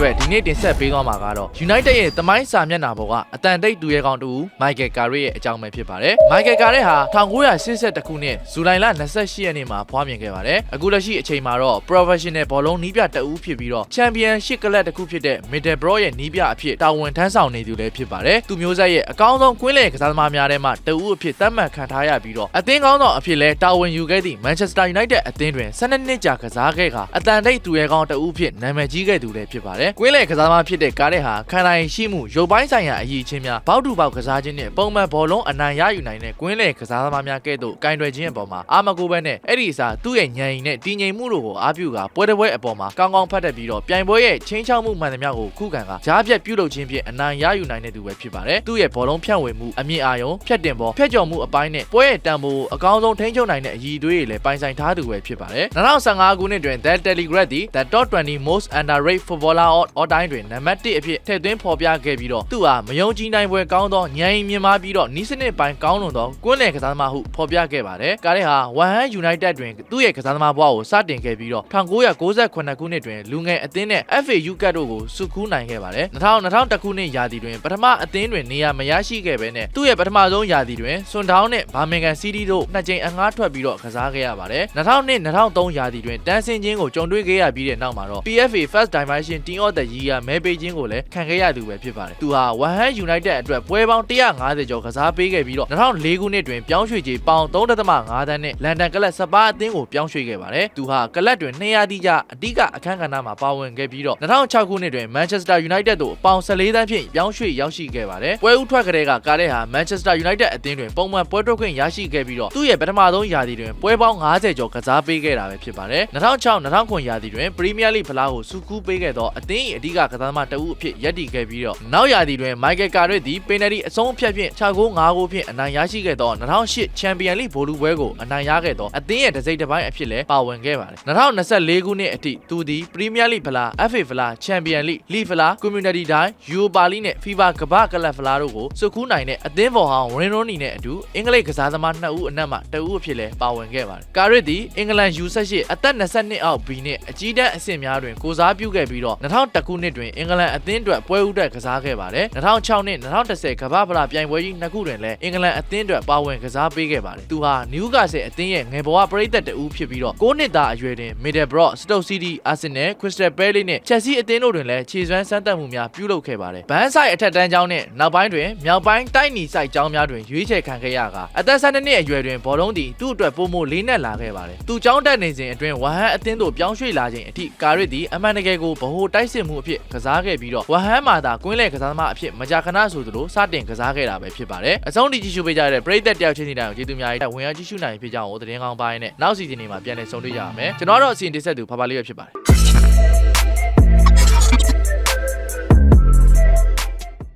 အတွက်ဒီနေ့တင်ဆက်ပေးသွားမှာကတော့ United ရဲ့သမိုင်းစာမျက်နှာပေါ်ကအတန်တိတ်သူရဲကောင်းတူမိုက်ကယ်ကာရီရဲ့အကြောင်းပဲဖြစ်ပါတယ်။မိုက်ကယ်ကာရီဟာ1982ခုနှစ်ဇူလိုင်လ28ရက်နေ့မှာဖွားမြင်ခဲ့ပါတယ်။အခုလက်ရှိအချိန်မှာတော့ professional ဘောလုံးနီးပြတအူးဖြစ်ပြီးတော့ championship ကလပ်တစ်ခုဖြစ်တဲ့ Middlesbrough ရဲ့နီးပြအဖြစ်တာဝန်ထမ်းဆောင်နေသူလည်းဖြစ်ပါတယ်။သူမျိုးဆက်ရဲ့အကောင်းဆုံးကွင်းလယ်ကစားသမားများထဲမှာတအူးအဖြစ်သတ်မှတ်ခံထားရပြီးတော့အသင်းကောင်းဆောင်အဖြစ်လဲတာဝန်ယူခဲ့သည့် Manchester United အသင်းတွင်12နှစ်ကြာကစားခဲ့ကအတန်တိတ်သူရဲကောင်းတအူးဖြစ်နာမည်ကြီးခဲ့သူလည်းဖြစ်ပါတယ်။ကွင်းလယ်ကစားသမားဖြစ်တဲ့ကားတဲ့ဟာခန္ဓာရင်ရှိမှုရုပ်ပိုင်းဆိုင်ရာအရည်အချင်းများဘောက်တူပေါက်ကစားခြင်းနဲ့ပုံမှန်ဘောလုံးအနိုင်ရယူနိုင်တဲ့ကွင်းလယ်ကစားသမားများကဲ့သို့ကင်တွယ်ခြင်းအပေါ်မှာအာမကိုပဲနဲ့အဲ့ဒီအစားသူ့ရဲ့ညံရင်နဲ့တည်ငြိမ်မှုတို့ကိုအားပြုကာပွဲတစ်ပွဲအပေါ်မှာကောင်းကောင်းဖတ်တတ်ပြီးတော့ပြိုင်ပွဲရဲ့ချင်းချောက်မှုမှန်သမျှကိုခုခံကာကြားပြတ်ပြုလုပ်ခြင်းဖြင့်အနိုင်ရယူနိုင်တဲ့သူပဲဖြစ်ပါတယ်သူ့ရဲ့ဘောလုံးဖြန့်ဝေမှုအမြင့်အာရုံဖြတ်တင်ဘောဖျက်ကျော်မှုအပိုင်းနဲ့ပွဲရဲ့တန်ဖိုးအကောင်းဆုံးထိန်းချုပ်နိုင်တဲ့အရည်အသွေးတွေလည်းပိုင်ဆိုင်ထားသူပဲဖြစ်ပါတယ်2015ခုနှစ်တွင် The Telegraph သည် The Top 20 Most Underrated Footballer of All Time တွင်နံပါတ်1အဖြစ်ထည့်သွင်းဖော်ပြခဲ့ပြီးတော့သူဟာမယုံကြည်နိုင်ပွဲကောင်းသောညံရင်မြင်မာပြီးတော့နီးစနစ်ပိုင်းကောင်းလွန်သောကွန်းလယ်ကစားသမားဟုဖော်ပြခဲ့ပါတယ်ကားတဲ့ဟာ One Hand United တွင်သူ့ရဲ့ကစားသမားဘဝကိုစတင်ခဲ့ပြီးတော့1998ခုနှစ်တွင်လူငယ်အသင်းနဲ့ FA U Cup တို့ကိုစုခူးနိုင်ခဲ့ပါတယ်2000 2001ခုနှစ်ရာသီတွင်ပထမအသင်းတွင်နေရာမရရှိခဲ့ဘဲနဲ့သူ့ရဲ့ပထမဆုံးရာသီတွင်စွန်ဒေါင်းနဲ့ဘာမင်ဂန်စီးတီးတို့နှစ်ကြိမ်အငှားထွက်ပြီးတော့ကစားခဲ့ရပါတယ်2002 2003ရာသီတွင်တန်းဆင်းခြင်းကိုကြုံတွေ့ခဲ့ရပြီးတဲ့နောက်မှာတော့ PFA First Dimension Team of the Year မဲပေးခြင်းကိုလည်းခံခဲ့ရသူပဲဖြစ်ပါတယ်သူဟာ One Hand United အတွက်ပွဲပေါင်း150ကျော်ကစားပေးခဲ့ပြီးတော့2004ခုနှစ်တွင်ပြောင်းရွှေ့ကြေးပေါင်3.5တန်းနဲ့လန်ဒန်ကလပ်စပါအသင်းကိုပြောင်းရွှေ့ခဲ့ပါတယ်သူဟာကလပ်တွင်200တိကျအဓိကအခန်းကဏ္ဍမှာပါဝင်ခဲ့ပြီးတော့2006ခုနှစ်တွင် Manchester United သို့ပေါင်14တန်းဖြင့်ပြောင်းရွှေ့ရောက်ရှိခဲ့ပါတယ်ပွဲဥထွက်ကလေးကကားတဲ့ဟာ Manchester United အသင်းတွင်ပုံမှန်ပွဲထွက်ခွင့်ရရှိခဲ့ပြီးတော့သူ့ရဲ့ပထမဆုံးရာသီတွင်ပွဲပေါင်း90ကျော်ကစားပေးခဲ့တာပဲဖြစ်ပါတယ်2006-2009ရာသီတွင် Premier League ဖလားကိုစုကူးပေးခဲ့သောအသင်း၏အဓိကကစားသမားတဦးအဖြစ်ရပ်တည်ခဲ့ပြီးတော့နောက်ရာသီတွင် Michael Carrick သည် penalty အဆုံးအဖြတ်ဖြင့်6ဂိုး5ဂိုးဖြင့်အနိုင်ရရှိခဲ့သော2008 Champions League ဗိုလ်လုပွဲကိုအနိုင်ရခဲ့သောအသင်းရဲ့တစိမ့်တစ်ပိုင်းအဖြစ်လည်းပါဝင်ခဲ့ပါတယ်2024ခုနှစ်အထိသူသည် Premier League ဖလား FA ဖလား Champions League League ဖလား Community တိုင်း Europa League နဲ့ FIFA ကမ္ဘာကလပ်ဖလားတို့ကိုစုကူးနိုင်တဲ့အသင်းဖော်ဟောင်း Wayne Rooney နဲ့အတူအင်္ဂလိပ်ကစားသမား2ဦးအနက်မှ2ဦးအဖြစ်လည်းပါဝင်ခဲ့ပါတယ်ကာရစ်သည်အင်္ဂလန် U18 အသက်22အောက် B နဲ့အကြီးတန်းအဆင့်များတွင်ကိုစားပြုခဲ့ပြီးတော့2001ခုနှစ်တွင်အင်္ဂလန်အသင်းအတွက်ပွဲဥအတွက်ကစားခဲ့ပါတယ်2006နှစ်2010ကမ္ဘာဖလားပြိုင်ပွဲကြီးနှစ်ခုတွင်လည်းအင်္ဂလန်အသင်းအတွက်ပါဝင်ကစားပေးခဲ့ပါတယ်သူဟာနယူကာဆယ်အသင်းရဲ့ငယ်ဘဝပရိသတ်တဦးဖြစ်ပြီးတော့9နှစ်သားအရွယ်တွင် Middlesbrough Stoke City Arsenal Crystal Palace နဲ့ Chelsea အသင်းတို့တွင်လည်းခြေစွမ်းစမ်းသပ်မှုများပြုလုပ်ခဲ့ပါတယ်ဘန်းဆိုင်အထက်တန်းကျောင်းနဲ့နောက်ပိုင်းတွင်မြောက်ပိုင်းတိုက်နီဆိုင်ကျောင်းများတွင်ရွေးချယ်ခံခဲ့ရကအသက်12နှစ်အရွယ်တွင်ဘောလုံးသည်သူ့အတွက်ပုံမိုလေးနက်လာခဲ့ပါတယ်သူကျောင်းတက်နေစဉ်အတွင်းဝဟန်အသင်းသို့ပြောင်းရွှေ့လာခြင်းအထိကာရစ်သည်အမှန်တကယ်ကိုဗဟိုတိုက်စစ်မှုအဖြစ်ကစားခဲ့ပြီးတော့ဝဟန်မှာသာကွင်းလယ်ကစားသမားအဖြစ်မကြာခဏဆိုသလိုစတင်ကစားခဲ့တာပဲဖြစ်ပါတယ်အဆုံးထိကြည့်ရှုပေးကြတဲ့ပရိသတ်တယောက်ချင်းစီတိုင်းကိုကျေးဇူးများကြီးဝင်ရောက်ကြည့်ရှုနိုင်ဖြစ်ကြအောင်သတင်းကောင်းပိုင်းနဲ့နောက်စီစဉ်တွေမှာပြန်လည်ဆုံတွေ့ကြရမယ်ကျွန်တော်တော့အစီအစဉ်တစ်ဆက်သူဖာဖာလေးပဲဖြစ်ပါတယ်